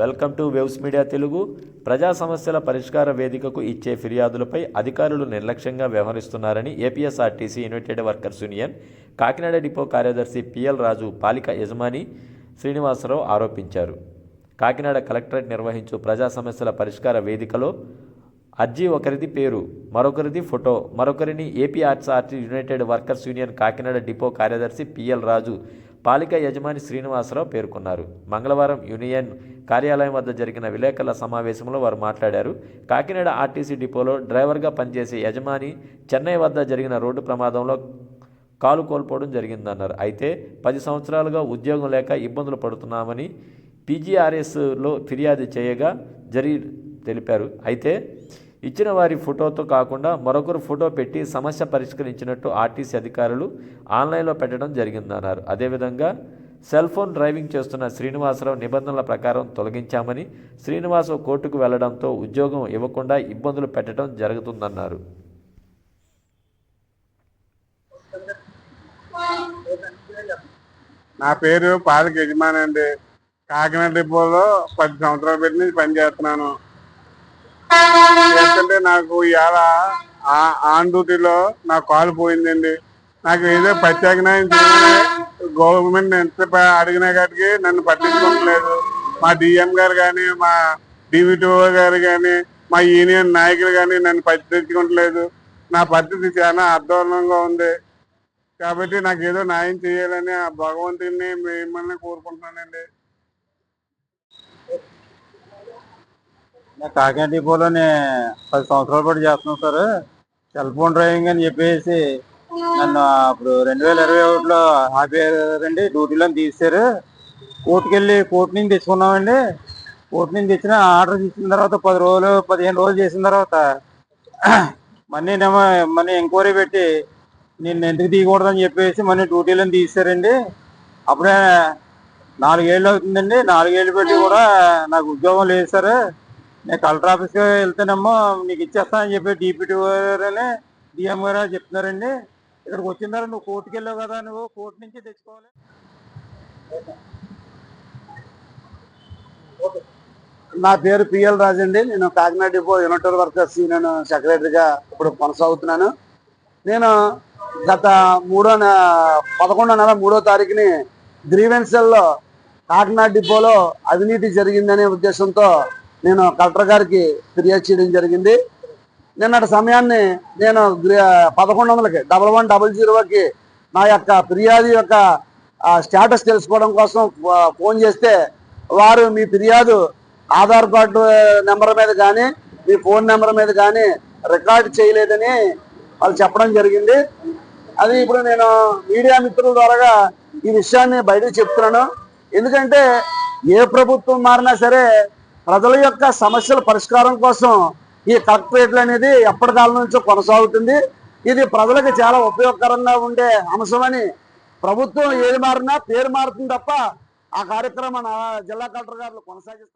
Welcome to Waves Media Telugu. ప్రజా సమస్యల పరిష్కార వేదికకు ఇచ్చే ఫిర్యాదులపై అధికారులు నిర్లక్ష్యంగా వ్యవహరిస్తున్నారని APSRTC united workers union Kakinada depot కార్యదర్శి పిఎల్ రాజు పాలిక యజమాని శ్రీనివాసరావు ఆరోపించారు. కాకినాడ కలెక్టరేట్ నిర్వహించు ప్రజా సమస్యల పరిష్కార వేదికలో అర్జీ ఒకరిది పేరు మరొకరిది ఫోటో మరొకరిని AP arts RT united workers union Kakinada depot కార్యదర్శి పిఎల్ రాజు పాలిక యజమాని శ్రీనివాసరావు పేర్కొన్నారు. మంగళవారం యూనియన్ కార్యాలయం వద్ద జరిగిన విలేకరుల సమావేశంలో వారు మాట్లాడారు. కాకినాడ ఆర్టీసీ డిపోలో డ్రైవర్గా పనిచేసే యజమాని చెన్నై వద్ద జరిగిన రోడ్డు ప్రమాదంలో కాలు కోల్పోవడం జరిగిందన్నారు. అయితే పది సంవత్సరాలుగా ఉద్యోగం లేక ఇబ్బందులు పడుతున్నామని పీజీఆర్ఎస్లో ఫిర్యాదు చేయగా జరిగి తెలిపారు. అయితే ఇచ్చిన వారి ఫోటోతో కాకుండా మరొకరు ఫోటో పెట్టి సమస్య పరిష్కరించినట్టు ఆర్టీసీ అధికారులు ఆన్లైన్లో పెట్టడం జరిగిందన్నారు. అదేవిధంగా సెల్ ఫోన్ డ్రైవింగ్ చేస్తున్న శ్రీనివాసరావు నిబంధనల ప్రకారం తొలగించామని శ్రీనివాసరావు కోర్టుకు వెళ్ళడంతో ఉద్యోగం ఇవ్వకుండా ఇబ్బందులు పెట్టడం జరుగుతుందన్నారు. నా పేరు పాలక యజమాని అండి. కాకినాడ డిపోలో పది సంవత్సరాలు పెట్టి పనిచేస్తున్నాను ఎందుకంటే నాకు ఇవాళ ఆన్ డ్యూటీలో నా కాలు పోయిందండి. నాకు ఏదో ప్రత్యేక చేయమని గవర్నమెంట్ ఎంత ప- అడిగినా కాటికి నన్ను పట్టించుకోవట్లేదు. మా డిఎం గారు కానీ మా డివిటిఓ గారు కానీ మా యూనియన్ నాయకులు కానీ నన్ను పట్టించుకోవట్లేదు. నా పరిస్థితి చాలా అర్థవంతంగా ఉంది. కాబట్టి నాకు ఏదో న్యాయం చేయాలని ఆ భగవంతుడిని మిమ్మల్ని కోరుకుంటున్నానండి. కాకినాడ డిపోలోనే పది సంవత్సరాల పాటు చేస్తున్నాను సార్. సెల్ ఫోన్ డ్రైవింగ్ అని చెప్పేసి నన్ను అప్పుడు రెండు వేల ఇరవై ఒకటిలో ఆపేయారండి డ్యూటీలో తీసారు కోర్టుకెళ్ళి కోర్టు నుంచి తెచ్చుకున్నామండి. కోర్టు నుంచి తెచ్చిన ఆర్డర్ ఇచ్చిన తర్వాత పది రోజులు పదిహేను రోజులు చేసిన తర్వాత మనీ మనీ ఎంక్వైరీ పెట్టి నేను ఎందుకు తీయకూడదని చెప్పేసి మనీ డ్యూటీలో తీసారండి అప్పుడే నాలుగేళ్ళు అవుతుందండి. నాలుగేళ్ళు పెట్టి కూడా నాకు ఉద్యోగం లేదు సార్. నేను కలెక్టర్ ఆఫీస్కి వెళ్తేనేమో నీకు ఇచ్చేస్తానని చెప్పి డిప్యూటీ గారనే డిఎం గారు చెప్తున్నారండి. ఇక్కడికి వచ్చిన తర్వాత నువ్వు కోర్టుకి వెళ్ళావు కదా నువ్వు కోర్టు నుంచి తెచ్చుకోవాలి. నా పేరు పిఎల్ రాజు అండి. నేను కాకినాడ డిపో యునైటెడ్ వర్కర్స్ నేను సెక్రటరీగా ఇప్పుడు కొనసాగుతున్నాను. నేను గత మూడో పదకొండో నెల మూడో తారీఖుని గ్రీవెన్సల్లో కాకినాడ డిపోలో అవినీతి జరిగిందనే ఉద్దేశంతో నేను కలెక్టర్ గారికి ఫిర్యాదు చేయడం జరిగింది. నిన్నటి సమయాన్ని నేను పదకొండు వందలకి డబల్ వన్ డబల్ జీరోకి నా యొక్క ఫిర్యాదు యొక్క స్టేటస్ తెలుసుకోవడం కోసం ఫో- ఫోన్ చేస్తే వారు మీ ఫిర్యాదు ఆధార్ కార్డు నెంబర్ మీద కానీ మీ ఫోన్ నెంబర్ మీద కానీ రికార్డ్ చేయలేదని వాళ్ళు చెప్పడం జరిగింది. అది ఇప్పుడు నేను మీడియా మిత్రుల ద్వారా ఈ విషయాన్ని బయటకు చెప్తున్నాను. ఎందుకంటే ఏ ప్రభుత్వం మారినా సరే ప్రజల యొక్క సమస్యల పరిష్కారం కోసం ఈ కలెక్టరేట్లు అనేది ఎప్పటికాలం నుంచో కొనసాగుతుంది. ఇది ప్రజలకు చాలా ఉపయోగకరంగా ఉండే అంశమని ప్రభుత్వం ఏది మారినా పేరు మారుతుంది తప్ప ఆ కార్యక్రమం జిల్లా కలెక్టర్ గారు కొనసాగిస్తున్నారు.